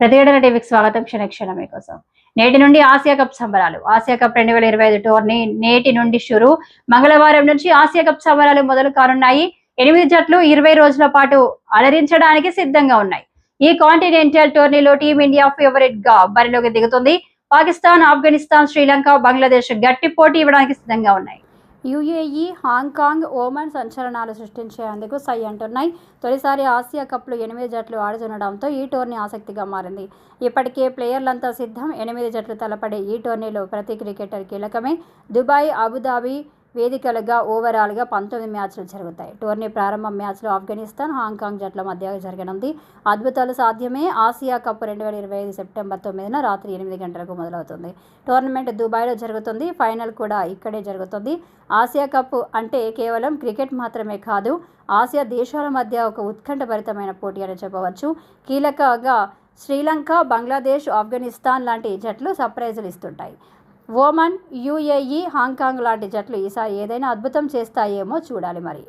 ప్రతిఘటన టీవీకి స్వాగతం క్షణ క్షణం మీకోసం. నేటి నుండి ఆసియా కప్ సంబరాలు. ఆసియా కప్ రెండు వేల ఇరవై ఐదు టోర్నీ నేటి నుండి షురు. మంగళవారం నుంచి ఆసియా కప్ సంబరాలు మొదలు కానున్నాయి. ఎనిమిది జట్లు ఇరవై రోజుల పాటు అలరించడానికి సిద్ధంగా ఉన్నాయి. ఈ కాంటినెంటల్ టోర్నీలో టీమిండియా ఫేవరెట్గా బరిలోకి దిగుతుంది. పాకిస్తాన్ ఆఫ్ఘనిస్తాన్ శ్రీలంక బంగ్లాదేశ్ గట్టి పోటీ ఇవ్వడానికి సిద్ధంగా ఉన్నాయి. యుఏఈ హాంకాంగ్ ఓమన్ సంచలనాలు సృష్టించేందుకు సై అంటున్నాయి. తొలిసారి ఆసియా కప్లో ఎనిమిది జట్లు ఆడుతుండడంతో ఈ టోర్నీ ఆసక్తిగా మారింది. ఇప్పటికే ప్లేయర్లంతా సిద్ధం. ఎనిమిది జట్లు తలపడే ఈ టోర్నీలో ప్రతి క్రికెటర్ కీలకమే. దుబాయ్ అబుదాబి వేదికలుగా ఓవరాల్గా పంతొమ్మిది మ్యాచ్లు జరుగుతాయి. టోర్నీ ప్రారంభ మ్యాచ్లో ఆఫ్ఘనిస్తాన్ హాంకాంగ్ జట్ల మధ్య జరగనుంది. అద్భుతాలు సాధ్యమే. ఆసియా కప్ రెండు వేల ఇరవై ఐదు సెప్టెంబర్ తొమ్మిదిన రాత్రి ఎనిమిది గంటలకు మొదలవుతుంది. టోర్నమెంట్ దుబాయ్లో జరుగుతుంది. ఫైనల్ కూడా ఇక్కడే జరుగుతుంది. ఆసియా కప్ అంటే కేవలం క్రికెట్ మాత్రమే కాదు ఆసియా దేశాల మధ్య ఒక ఉత్కంఠభరితమైన పోటీ అని చెప్పవచ్చు. కీలకగా శ్రీలంక బంగ్లాదేశ్ ఆఫ్ఘనిస్తాన్ లాంటి జట్లు సర్ప్రైజులు ఇస్తుంటాయి. ఓమన్ యుఏఈ హాంకాంగ్ లాంటి జట్లు ఈసారి ఏదైనా అద్భుతం చేస్తాయేమో చూడాలి మరి.